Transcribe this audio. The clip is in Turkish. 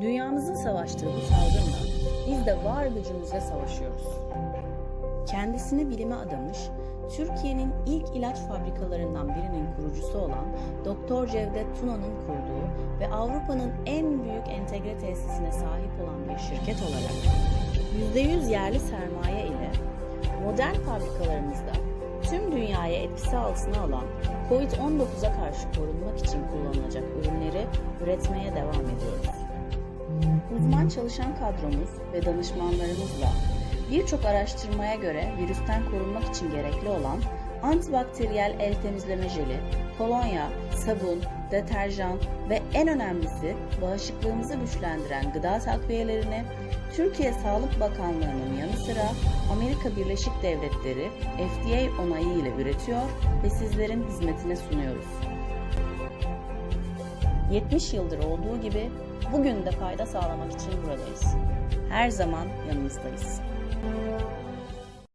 Dünyamızın savaştığı bu salgınla biz de var gücümüzle savaşıyoruz. Kendisini bilime adamış, Türkiye'nin ilk ilaç fabrikalarından birinin kurucusu olan Doktor Cevdet Tuna'nın kurduğu ve Avrupa'nın en büyük entegre tesisine sahip olan bir şirket olarak %100 yerli sermaye ile modern fabrikalarımızda tüm dünyaya etkisi altına alan COVID-19'a karşı korunmak için kullanılacak ürünleri üretmeye devam ediyoruz. Uzman çalışan kadromuz ve danışmanlarımızla birçok araştırmaya göre virüsten korunmak için gerekli olan antibakteriyel el temizleme jeli, kolonya, sabun, deterjan ve en önemlisi bağışıklığımızı güçlendiren gıda takviyelerini Türkiye Sağlık Bakanlığı'nın yanı sıra Amerika Birleşik Devletleri FDA onayı ile üretiyor ve sizlerin hizmetine sunuyoruz. 70 yıldır olduğu gibi bugün de fayda sağlamak için buradayız. Her zaman yanınızdayız.